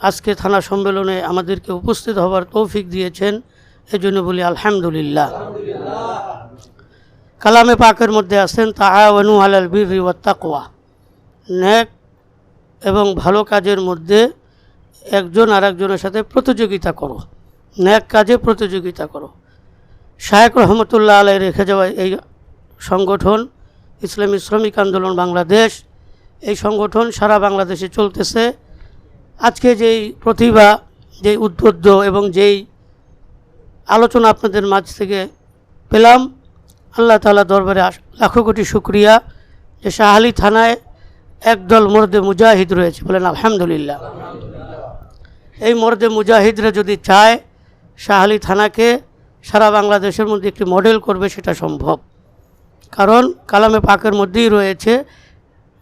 আজকে থানা সম্মেলনে আমাদেরকে উপস্থিত হবার তৌফিক দিয়েছেন, এজন্য বলি আলহামদুলিল্লাহ। কালামে পাকের মধ্যে আছেন, তাআওয়ানু আলাল বিররি ওয়াত তাকওয়া। ন্যাক এবং ভালো কাজের মধ্যে একজন আরেকজনের সাথে প্রতিযোগিতা করো। ন্যাক কাজে প্রতিযোগিতা করো। শায়েক রহমতুল্লাহ আলাই রেখে যাওয়া এই সংগঠন, ইসলামী শ্রমিক আন্দোলন বাংলাদেশ, এই সংগঠন সারা বাংলাদেশে চলতেছে। আজকে যেই প্রতিভা, যেই উদ্বুদ্ধ এবং যেই আলোচনা আপনাদের মাঝ থেকে পেলাম, আল্লাহ তাআলা দরবারে লাখো কোটি শুক্রিয়া যে শাহালি থানায় একদল মর্দে মুজাহিদ রয়েছে বলেন আলহামদুলিল্লাহ। এই মর্দে মুজাহিদরা যদি চায় শাহালি থানাকে সারা বাংলাদেশের মধ্যে একটি মডেল করবে সেটা সম্ভব। কারণ কালামে পাকের মধ্যেই রয়েছে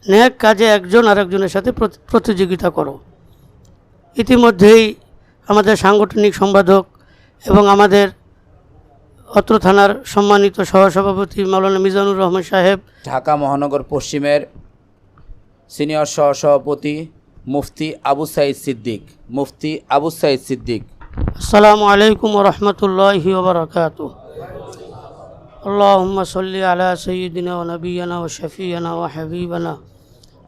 ন্যাক কাজে একজন আরেকজনের সাথে প্রতি- প্রতিযোগিতা করো। ইতিমধ্যেই আমাদের সাংগঠনিক সম্পাদক এবং আমাদের অত্র থানার সম্মানিত সহসভাপতি মৌলানা মিজানুর রহমান সাহেব ঢাকা মহানগর পশ্চিমের সিনিয়র সহসভাপতি মুফতি আবু সাইদ সিদ্দিক। মুফতি আবু সাইদ সিদ্দিক। আসসালামু আলাইকুম রহমতুল্লাহ ওবরাকাত আল্লাহ সাল্লি আলা সঈদিনা নবীনা ও শফিয়ানা ও হাবিবানা।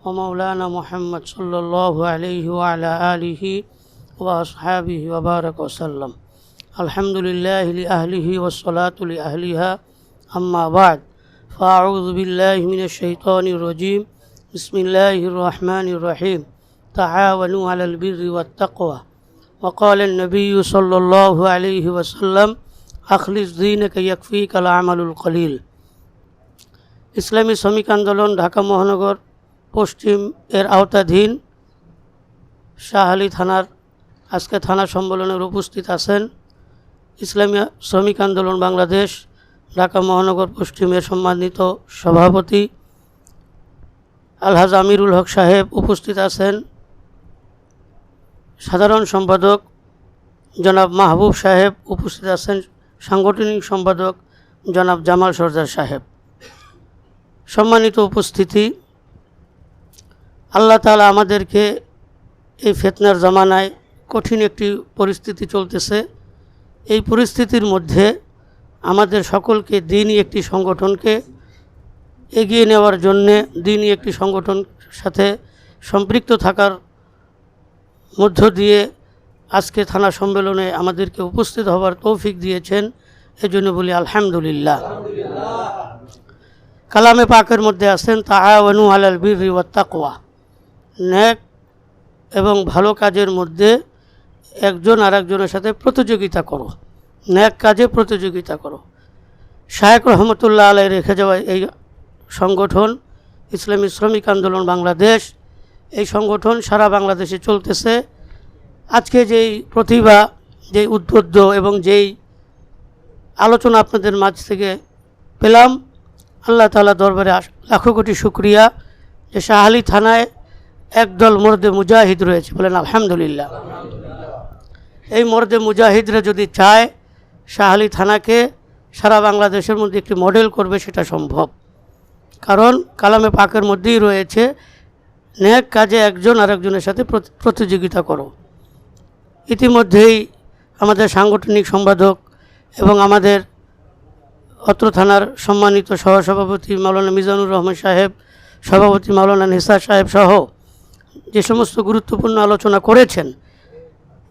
ومولانا محمد صلى الله عليه وعلى آله وأصحابه وبارك وسلم الحمد لله لأهله والصلاة لأهلها أما بعد فأعوذ بالله من الشيطان الرجيم بسم الله الرحمن الرحيم تعاونوا على البر والتقوى وقال النبي صلى الله عليه وسلم أخلص دينك يكفيك العمل القليل ইসলামী শ্রমিক আন্দোলন ঢাকা মহানগর পশ্চিম এর আওতাধীন শাহালি থানার, আজকে থানা সম্মেলনের উপস্থিত আছেন ইসলামী শ্রমিক আন্দোলন বাংলাদেশ, ঢাকা মহানগর পশ্চিমের সম্মানিত সভাপতি আলহাজ আমিরুল হক সাহেব উপস্থিত আছেন। সাধারণ সম্পাদক জনাব মাহবুব সাহেব উপস্থিত আছেন। সাংগঠনিক সম্পাদক জনাব জামাল সর্দার সাহেব। সম্মানিত উপস্থিতি আল্লাহ তাআলা আমাদেরকে এই ফেতনার জামানায় কঠিন একটি পরিস্থিতি চলতেছে। এই পরিস্থিতির মধ্যে আমাদের সকলকে দিনই একটি সংগঠনকে এগিয়ে নেওয়ার জন্যে দিনই একটি সংগঠন সাথে সম্পৃক্ত থাকার মধ্য দিয়ে আজকে থানা সম্মেলনে আমাদেরকে উপস্থিত হবার তৌফিক দিয়েছেন। এজন্য বলি আলহামদুলিল্লাহ। কালামে পাকের মধ্যে আছেন, তাআওয়ানু আলাল বিররি ওয়াত তাকওয়া। ন্যাক এবং ভালো কাজের মধ্যে একজন আরেকজনের সাথে প্রতিযোগিতা করো। ন্যাক কাজে প্রতিযোগিতা করো। শায়েক রহমতুল্লাহ আলাই রেখে যাওয়া এই সংগঠন, ইসলামী শ্রমিক আন্দোলন বাংলাদেশ, এই সংগঠন সারা বাংলাদেশে চলতেছে। আজকে যেই প্রতিভা, যেই উদ্বুদ্ধ এবং যেই আলোচনা আপনাদের মাঝ থেকে পেলাম, আল্লাহ তাআলা দরবারে লাখো কোটি শুক্রিয়া। যে শাহালি থানায় একদল মর্দে মুজাহিদ রয়েছে। বলেন, আলহামদুলিল্লাহ। এই মর্দে মুজাহিদরা যদি চায় শাহালি থানাকে সারা বাংলাদেশের মধ্যে একটি মডেল করবে, সেটা সম্ভব। কারণ, কালামে পাকের মধ্যেই রয়েছে ন্যাক কাজে একজন আরেকজনের সাথে প্রতি- প্রতিযোগিতা করো। ইতিমধ্যেই আমাদের সাংগঠনিক সম্পাদক এবং আমাদের অত্র থানার সম্মানিত সহসভাপতি মাওলানা মিজানুর রহমান সাহেব, সভাপতি মাওলানা নিসার সাহেব সহ যে সমস্ত গুরুত্বপূর্ণ আলোচনা করেছেন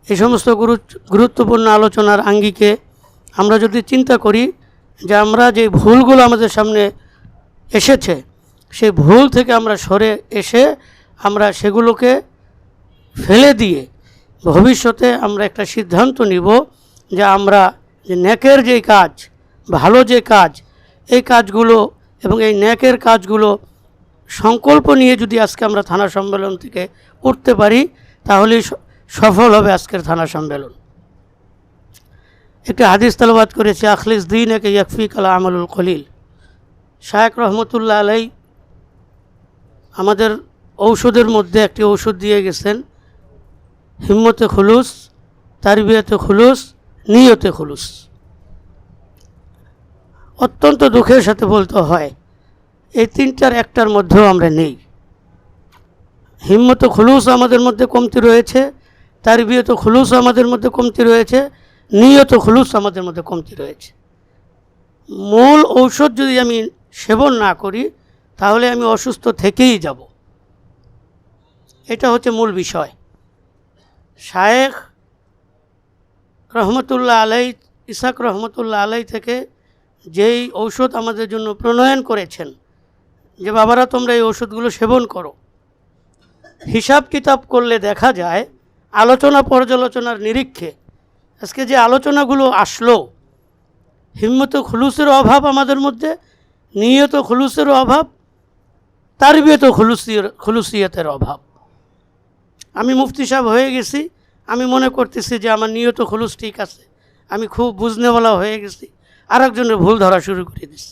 এই সমস্ত গুরুত্ব গুরুত্বপূর্ণ আলোচনার আঙ্গিকে আমরা যদি চিন্তা করি যে আমরা যে ভুলগুলো আমাদের সামনে এসেছে, সেই ভুল থেকে আমরা সরে এসে আমরা সেগুলোকে ফেলে দিয়ে ভবিষ্যতে আমরা একটা সিদ্ধান্ত নিব যে আমরা যে ন্যাকের যে কাজ, ভালো যে কাজ, এই কাজগুলো এবং এই ন্যাকের কাজগুলো সংকল্প নিয়ে যদি আজকে আমরা থানা সম্মেলন থেকে উঠতে পারি, তাহলেই সফল হবে আজকের থানা সম্মেলন। একটি হাদিস তালবাদ করেছে, আখলিস দিন একে ইয়াকফি কালা আমলুল খলিল। শায়েক রহমতুল্লাহ আলাই আমাদের ঔষধের মধ্যে একটি ঔষধ দিয়ে গেছেন, হিম্মতে খুলুস, তারবিয়াতে খুলুস, নিয়তে খুলুস। অত্যন্ত দুঃখের সাথে বলতে হয় এই তিনটার একটার মধ্যেও আমরা নেই। হিম্মত খুলুস আমাদের মধ্যে কমতি রয়েছে তার বিয়ত খুলুস আমাদের মধ্যে কমতি রয়েছে, নিয়ত খুলুস আমাদের মধ্যে কমতি রয়েছে। মূল ঔষধ যদি আমি সেবন না করি, তাহলে আমি অসুস্থ থেকেই যাব। এটা হচ্ছে মূল বিষয়। শায়েখ রহমতুল্লাহ আলাই ইসাক রহমতুল্লাহ আলাই থেকে যেই ঔষধ আমাদের জন্য প্রণয়ন করেছেন যে, বাবারা, তোমরা এই ওষুধগুলো সেবন করো। হিসাব কিতাব করলে দেখা যায়, আলোচনা পর্যালোচনার নিরীক্ষে আজকে যে আলোচনাগুলো আসলো, হিম্মত খুলুসের অভাব আমাদের মধ্যে, নিয়ত খুলুসের অভাব, তারবিয়ত খুলুসির খুলুসিয়তের অভাব। আমি মুফতি সাহেব হয়ে গেছি, আমি মনে করতেছি যে, আমার নিয়ত খুলুস ঠিক আছে, আমি খুব বুঝনেওয়ালা হয়ে গেছি আর একজনের ভুল ধরা শুরু করে দিছি।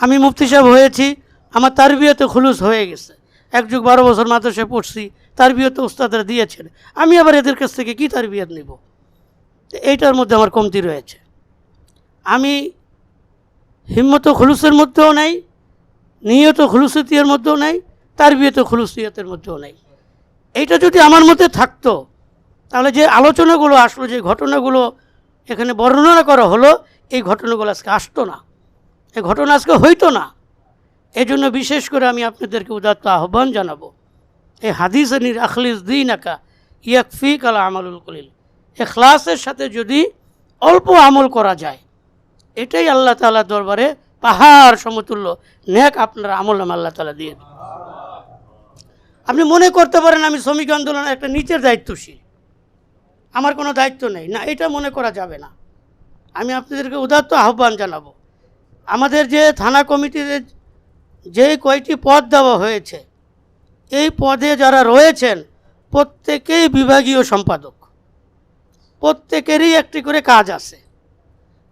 আমি মুফতি সাহেব হয়েছি আমার তার তারবিয়তে খুলুস হয়ে গেছে। এক যুগ বারো বছর মাদ্রাসায় পড়ছি, তার তারবিয়তে উস্তাদরা দিয়েছেন। আমি আবার এদের কাছ থেকে কী তার তারবিয়ত নিব? এইটার মধ্যে আমার কমতি রয়েছে। আমি হিম্মত খুলুসের মধ্যেও নাই, নিয়ত খুলুসিয়তের মধ্যেও নাই তারবিয়ত খুলুসিয়তের মধ্যেও নাই। এইটা যদি আমার মধ্যে থাকতো, তাহলে যে আলোচনাগুলো আসলো, যে ঘটনাগুলো এখানে বর্ণনা করা হলো, এই ঘটনাগুলো আজকে আসতো না। এই ঘটনা আজকে হইতো না। এজন্য বিশেষ করে আমি আপনাদেরকে উদাত্ত আহ্বান জানাব, এই হাদিসে নির আখলিস দিন আকা ইয়াকফি কালা আমালুল কলিল। এখলাসের সাথে যদি অল্প আমল করা যায়, এটাই আল্লাহ তালা দরবারে পাহাড় সমতুল্য নেক আপনার আমল নাম আল্লাহ তালা দিয়ে আপনি মনে করতে পারেন আমি শ্রমিক আন্দোলনের একটা নিচের দায়িত্বশীল। আমার কোনো দায়িত্ব নেই। না, এটা মনে করা যাবে না। আমি আপনাদেরকে উদাত্ত আহ্বান জানাব। আমাদের যে থানা কমিটিতে যে কয়টি পদ দেওয়া হয়েছে, এই পদে যারা রয়েছেন, প্রত্যেকেই বিভাগীয় সম্পাদক। প্রত্যেকেরই একটি করে কাজ আছে।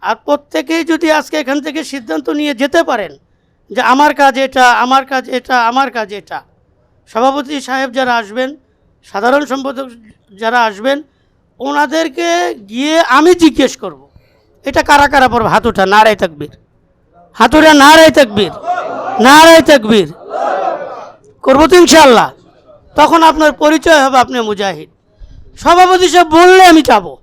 আর প্রত্যেকেই যদি আজকে এখান থেকে সিদ্ধান্ত নিয়ে যেতে পারেন যে আমার কাজ এটা, আমার কাজ এটা, আমার কাজ এটা, সভাপতি সাহেব যারা আসবেন, সাধারণ সম্পাদক যারা আসবেন, ওনাদেরকে গিয়ে আমি জিজ্ঞেস করব। এটা কারা কারা পড়বে? হাত ওঠা নারায় থাকবির হাতুরা নারায় থাকবির নারায় থাকবির করব তো ইনশাল্লাহ তখন আপনার পরিচয় হবে আপনি মুজাহিদ। সভাপতি সাহেব, বললে আমি যাব।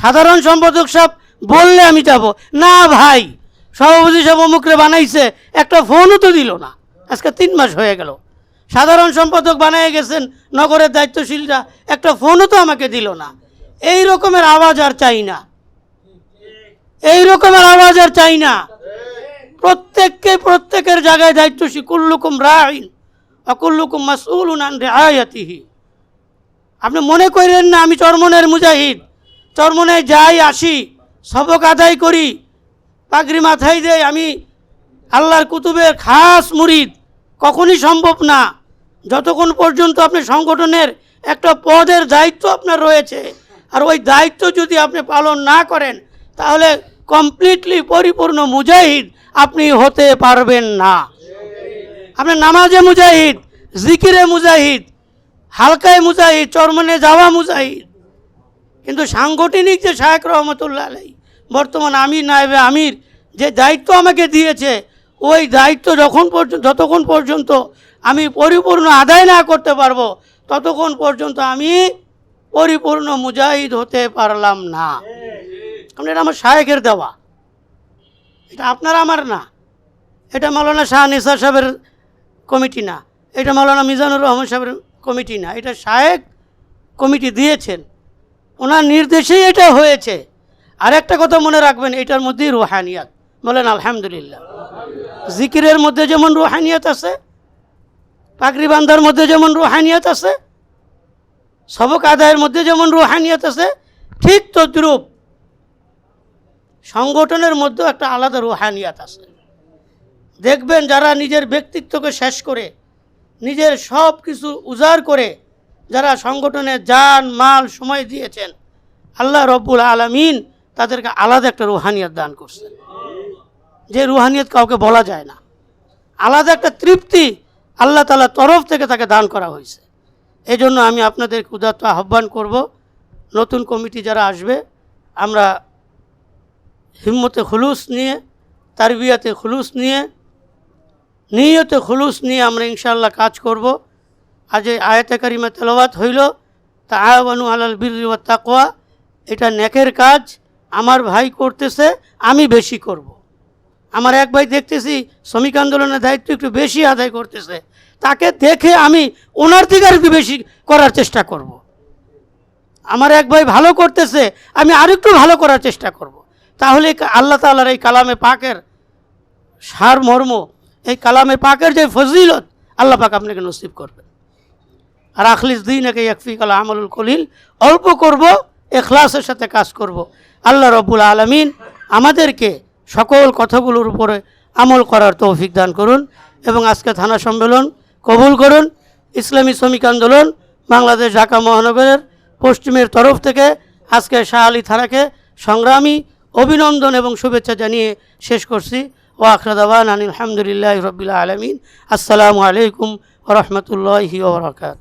সাধারণ সম্পাদক সাহেব, বললে আমি যাব। না ভাই, সভাপতি সাহেব অমুকরে বানাইছে, একটা ফোনও তো দিল না। আজকে তিন মাস হয়ে গেল। সাধারণ সম্পাদক বানিয়ে গেছেন, নগরের দায়িত্বশীলরা, একটা ফোনও তো আমাকে দিল না। এই রকমের আওয়াজ আর চাই না। এই রকমের আওয়াজ আর চাই না। প্রত্যেককে প্রত্যেকের জায়গায় দায়িত্বশীল, কুল্লুকুম রাইন অকুল্লুকুম মাসউল আন আপনি মনে করেন না, আমি চরমনের মুজাহিদ, চরমনে যাই আসি, সবক আদায় করি, পাগড়ি মাথায় দেয় আমি আল্লাহর কুতুবের খাস মুরিদ, কখনই সম্ভব না। যতক্ষণ পর্যন্ত আপনি সংগঠনের একটা পদের দায়িত্ব আপনার রয়েছে, আর ওই দায়িত্ব যদি আপনি পালন না করেন, তাহলে কমপ্লিটলি পরিপূর্ণ মুজাহিদ আপনি হতে পারবেন না। আপনার নামাজে মুজাহিদ, জিকিরে মুজাহিদ, হালকায় মুজাহিদ, চরমনে যাওয়া মুজাহিদ। কিন্তু সাংগঠনিক যে শায়েক রহমতুল্লাহ আলাই বর্তমান আমির নায়েবে আমির যে দায়িত্ব আমাকে দিয়েছে, ওই দায়িত্ব যখন পর্যন্ত, যতক্ষণ পর্যন্ত আমি পরিপূর্ণ আদায় না করতে পারব, ততক্ষণ পর্যন্ত আমি পরিপূর্ণ মুজাহিদ হতে পারলাম না। কারণ এটা আমার শায়েকের দেওয়া। এটা আপনার আমার না। এটা মাওলানা শাহ নিসার সাহেবের কমিটি না। এটা মাওলানা মিজানুর রহমান সাহেবের কমিটি না। এটা শায়েক কমিটি দিয়েছেন। ওনার নির্দেশেই এটা হয়েছে। আর একটা কথা মনে রাখবেন, এটার মধ্যেই রুহানিয়াত। বলেন, আলহামদুলিল্লাহ। জিকিরের মধ্যে যেমন রুহানিয়াত আছে, পাগড়ি বান্ধার মধ্যে যেমন রুহানিয়াত আছে, সবক আদায়ের মধ্যে যেমন রুহানিয়াত আছে, ঠিক তদ্রূপ সংগঠনের মধ্যেও একটা আলাদা রুহানিয়াত আছে। দেখবেন যারা নিজের ব্যক্তিত্বকে শেষ করে, নিজের সব কিছু উজাড় করে যারা সংগঠনে যান, মাল, সময় দিয়েছেন, আল্লাহ রব্বুল আলমিন তাদেরকে আলাদা একটা রুহানিয়ত দান করছেন। যে রুহানিয়ত কাউকে বলা যায় না। আলাদা একটা তৃপ্তি আল্লাহ তালার তরফ থেকে তাকে দান করা হয়েছে। এই জন্য আমি আপনাদের উদাত্ত আহ্বান করব, নতুন কমিটি যারা আসবে, আমরা হিম্মতে খুলুস নিয়ে, তারবিয়াতে খুলুস নিয়ে, নিয়তে খুলুস নিয়ে আমরা ইনশাল্লাহ কাজ করব আজ এই আয়াতে কারিমা তেলাওয়াত হইল, তাআওয়ানু আলাল বিররি তাকোয়া এটা নেকের কাজ, আমার ভাই করতেছে, আমি বেশি করব। আমার এক ভাই দেখতেছি শ্রমিক আন্দোলনের দায়িত্ব একটু বেশি আদায় করতেছে, তাকে দেখে আমি ওনার থেকে আর একটু বেশি করার চেষ্টা করব। আমার এক ভাই ভালো করতেছে, আমি আরেকটু ভালো করার চেষ্টা করব। তাহলে আল্লাহ তাআলার এই কালামে পাকের সার মর্ম, এই কালামে পাকের যে ফজিলত, আল্লাহ পাক আপনাকে নসিব করবেন আর আখলিস দিন একে একফি কালা আমলুল কলিল, অল্প করব, এখলাসের সাথে কাজ করব। আল্লাহ রব্বুল আলমিন আমাদেরকে সকল কথাগুলোর উপরে আমল করার তৌফিক দান করুন এবং আজকে থানা সম্মেলন কবুল করুন। ইসলামী শ্রমিক আন্দোলন বাংলাদেশ ঢাকা মহানগরের পশ্চিমের তরফ থেকে আজকে শাহ আলী থানাকে সংগ্রামী অভিনন্দন এবং শুভেচ্ছা জানিয়ে শেষ করছি। ও আখরাদাবান আনিল আলহামদুলিল্লাহ রবিল আলমিন। আসসালামু আলাইকুম রহমতুল্লাহি ওবরাকাত